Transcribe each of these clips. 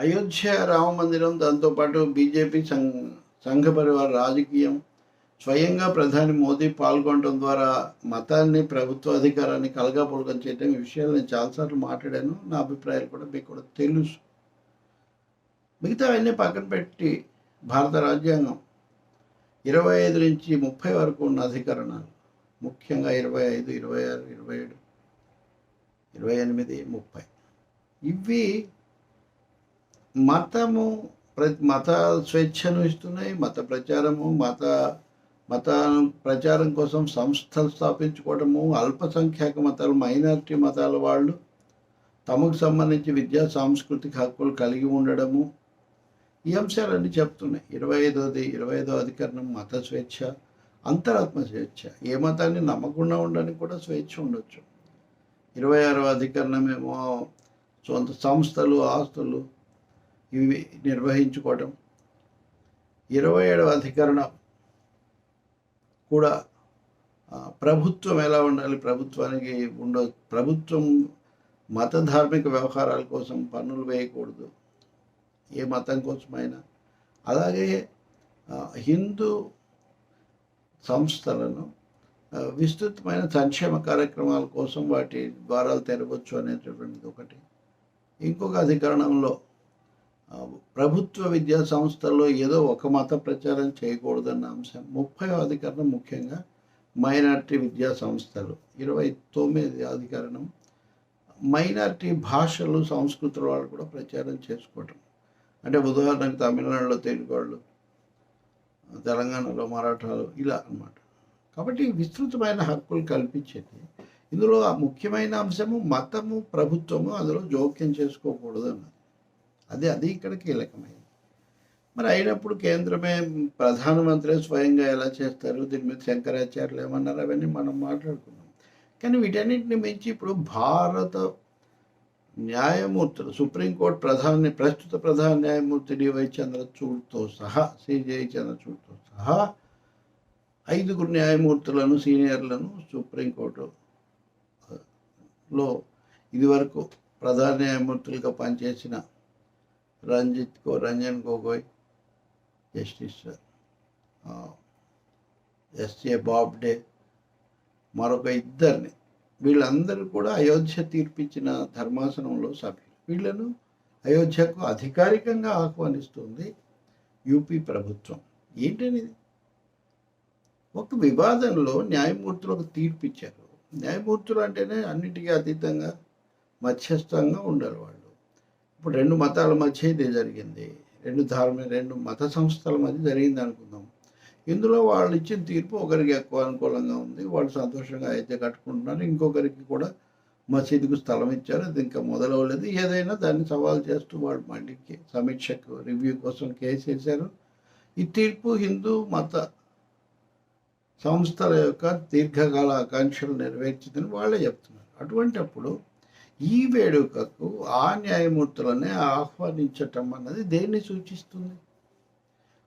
అయోధ్య రామ మందిరం దాంతోపాటు బీజేపీ సంఘ సంఘ పరివార రాజకీయం. స్వయంగా ప్రధాని మోదీ పాల్గొనడం ద్వారా మతాన్ని ప్రభుత్వ అధికారాన్ని కలగాపులగం చేయడం ఈ విషయాలు నేను చాలాసార్లు మాట్లాడాను. నా అభిప్రాయాలు కూడా మీకు కూడా తెలుసు. మిగతా అవన్నీ పక్కన పెట్టి భారత రాజ్యాంగం ఇరవై ఐదు నుంచి ముప్పై వరకు ఉన్న అధికరణాలు. ముఖ్యంగా ఇరవై ఐదు ఇరవై ఆరు ఇరవై ఏడు ఇరవై ఎనిమిది ముప్పై. ఇవి మతము మత స్వేచ్ఛను ఇస్తున్నాయి మత ప్రచారము మత మత ప్రచారం కోసం సంస్థలు స్థాపించుకోవడము అల్పసంఖ్యాక మతాలు మైనారిటీ మతాల వాళ్ళు తమకు సంబంధించి విద్యా సాంస్కృతిక హక్కులు కలిగి ఉండడము. ఈ అంశాలన్నీ చెప్తున్నాయి. ఇరవై ఐదోది ఇరవై ఐదో అధికరణం మత స్వేచ్ఛ అంతరాత్మ స్వేచ్ఛ. ఏ మతాన్ని నమ్మకుండా ఉండడానికి కూడా స్వేచ్ఛ ఉండొచ్చు. ఇరవై ఆరో అధికరణమేమో సొంత సంస్థలు ఆస్తులు ఇవి నిర్వహించుకోవడం ఇరవై ఏడవ అధికరణం కూడా ప్రభుత్వం ఎలా ఉండాలి? ప్రభుత్వానికి ఉండ ప్రభుత్వం మత ధార్మిక వ్యవహారాల కోసం పన్నులు వేయకూడదు. ఏ మతం కోసమైనా. అలాగే హిందూ సంస్థలను విస్తృతమైన సంక్షేమ కార్యక్రమాల కోసం వాటి ద్వారాలు తెరవచ్చు అనేటటువంటిది ఒకటి. ఇంకొక అధికరణంలో ప్రభుత్వ విద్యా సంస్థల్లో ఏదో ఒక మత ప్రచారం చేయకూడదన్న అంశం. ముప్పై అధికరణం ముఖ్యంగా మైనారిటీ విద్యా సంస్థలు. ఇరవై తొమ్మిది అధికరణం మైనారిటీ భాషలు సంస్కృతుల వాళ్ళు కూడా ప్రచారం చేసుకోవటం. అంటే ఉదాహరణకు తమిళనాడులో తెలుగు వాళ్ళు తెలంగాణలో మరాఠాలు ఇలా అన్నమాట. కాబట్టి విస్తృతమైన హక్కులు కల్పించేది. ఇందులో ఆ ముఖ్యమైన అంశము మతము ప్రభుత్వము అందులో జోక్యం చేసుకోకూడదు అన్నది అది అది ఇక్కడ కీలకమైంది. మరి అయినప్పుడు కేంద్రమే ప్రధానమంత్రి స్వయంగా ఎలా చేస్తారు? దీని మీద శంకరాచార్యులు ఏమన్నారు? అవన్నీ మనం మాట్లాడుకున్నాం. కానీ వీటన్నింటిని మించి ఇప్పుడు భారత న్యాయమూర్తులు సుప్రీంకోర్టు ప్రధాన ప్రస్తుత ప్రధాన న్యాయమూర్తి డివై చంద్రచూడ్తో సహా సిజేఐ చంద్రచూడ్తో సహా ఐదుగురు న్యాయమూర్తులను సీనియర్లను సుప్రీంకోర్టు లో ఇదివరకు ప్రధాన న్యాయమూర్తులుగా పనిచేసిన Ranjit go Ranjan Gogoi justice sir S A Bobde మరొక ఇద్దరిని. వీళ్ళందరూ కూడా అయోధ్య తీర్పిచ్చిన ధర్మాసనంలో సభ్యులు. వీళ్ళను అయోధ్యకు అధికారికంగా ఆహ్వానిస్తుంది యూపీ ప్రభుత్వం. ఏంటని ఒక వివాదంలో న్యాయమూర్తులు ఒక తీర్పు ఇచ్చారు న్యాయమూర్తులు అంటేనే అన్నిటికీ అతీతంగా మధ్యస్థంగా ఉండాలి వాళ్ళు. ఇప్పుడు రెండు మతాల మధ్య ఇది జరిగింది. రెండు ధార్మిక రెండు మత సంస్థల మధ్య జరిగింది అనుకుందాం. ఇందులో వాళ్ళు ఇచ్చిన తీర్పు ఒకరికి ఎక్కువ అనుకూలంగా ఉంది. వాళ్ళు సంతోషంగా అయితే కట్టుకుంటున్నారు. ఇంకొకరికి కూడా మసీదుకు స్థలం ఇచ్చారు. అది ఇంకా మొదలవలేదు. ఏదైనా దాన్ని సవాల్ చేస్తూ వాళ్ళు మళ్ళీ సమీక్షకు రివ్యూ కోసం కేసు వేశారు. ఈ తీర్పు హిందూ మత సంస్థల యొక్క దీర్ఘకాల ఆకాంక్షలు నెరవేర్చిందని వాళ్ళే చెప్తున్నారు. అటువంటప్పుడు ఈ వేడుకకు ఆ న్యాయమూర్తులనే ఆహ్వానించటం అన్నది దేన్ని సూచిస్తుంది?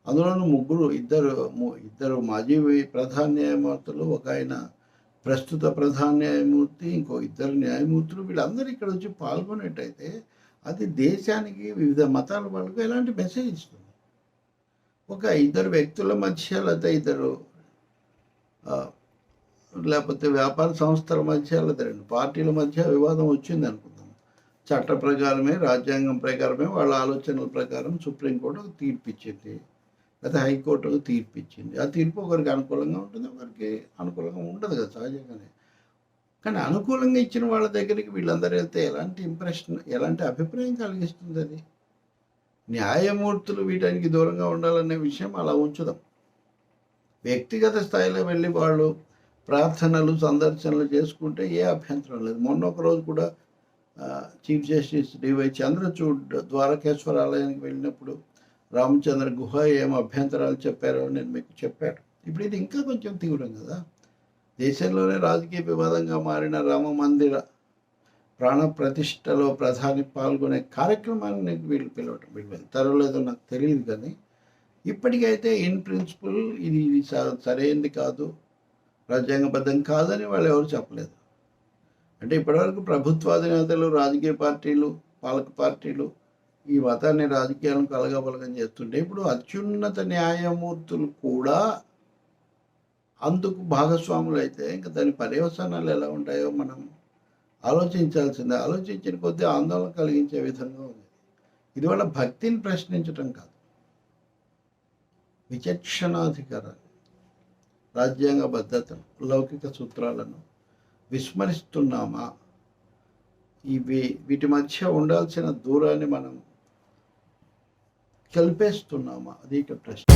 అందులోనూ ముగ్గురు ఇద్దరు ము- ఇద్దరు మాజీ ప్రధాన న్యాయమూర్తులు ఒక ఆయన ప్రస్తుత ప్రధాన న్యాయమూర్తి ఇంకో ఇద్దరు న్యాయమూర్తులు వీళ్ళందరూ ఇక్కడ వచ్చి పాల్గొనేటైతే అది దేశానికి వివిధ మతాల వాళ్ళకు ఎలాంటి మెసేజ్ ఇస్తుంది? ఒక ఇద్దరు వ్యక్తుల మధ్య లేకపోతే ఇద్దరు లేకపోతే వ్యాపార సంస్థల మధ్య లేదా రెండు పార్టీల మధ్య వివాదం వచ్చింది అనుకుందాం. చట్ట ప్రకారమే రాజ్యాంగం ప్రకారమే వాళ్ళ ఆలోచనల ప్రకారం సుప్రీంకోర్టు ఒక తీర్పు ఇచ్చింది. లేదా హైకోర్టు ఒక తీర్పు ఇచ్చింది. ఆ తీర్పు ఒకరికి అనుకూలంగా ఉంటుంది ఒకరికి అనుకూలంగా ఉండదు కదా సహజంగానే. కానీ అనుకూలంగా ఇచ్చిన వాళ్ళ దగ్గరికి వీళ్ళందరూ వెళ్తే ఎలాంటి ఇంప్రెషన్ ఎలాంటి అభిప్రాయం కలిగిస్తుంది అది? న్యాయమూర్తులు వీటానికి దూరంగా ఉండాలనే విషయం అలా ఉంచుదాం. వ్యక్తిగత స్థాయిలో వెళ్ళి వాళ్ళు ప్రార్థనలు సందర్శనలు చేసుకుంటే ఏ అభ్యంతరం లేదు. మొన్న ఒక రోజు కూడా chief justice DY Chandrachud Dwarakeshwara ఆలయానికి వెళ్ళినప్పుడు రామచంద్ర గుహ ఏం అభ్యంతరాలు చెప్పారో నేను మీకు చెప్పాను. ఇప్పుడు ఇది ఇంకా కొంచెం తీవ్రం కదా. దేశంలోనే రాజకీయ వివాదంగా మారిన రామ మందిర ప్రాణ ప్రతిష్టలో ప్రధాని పాల్గొనే కార్యక్రమాన్ని వీళ్ళు పిలవటం వీళ్ళు వెళ్తారో లేదో నాకు తెలియదు కానీ ఇప్పటికైతే ఇన్ ప్రిన్సిపల్ ఇది ఇది స- సరైనది కాదు. రాజ్యాంగబద్ధం కాదని వాళ్ళు ఎవరు చెప్పలేదు. అంటే ఇప్పటివరకు ప్రభుత్వాధినేతలు రాజకీయ పార్టీలు పాలక పార్టీలు ఈ మతాన్ని రాజకీయాలను కలగబలగం చేస్తుంటే ఇప్పుడు అత్యున్నత న్యాయమూర్తులు కూడా అందుకు భాగస్వాములు అయితే ఇంకా దాని పర్యవసానాలు ఎలా ఉంటాయో మనం ఆలోచించాల్సిందే. ఆలోచించిన కొద్దీ ఆందోళన కలిగించే విధంగా ఉంది. ఇది వాళ్ళ భక్తిని ప్రశ్నించటం కాదు. విచక్షణాధికారాన్ని. రాజ్యాంగ భద్రతను లౌకిక సూత్రాలను విస్మరిస్తున్నామా? ఇవి వీటి మధ్య ఉండాల్సిన దూరాన్ని మనం కలిపేస్తున్నామా? అది ఇక ప్రశ్న.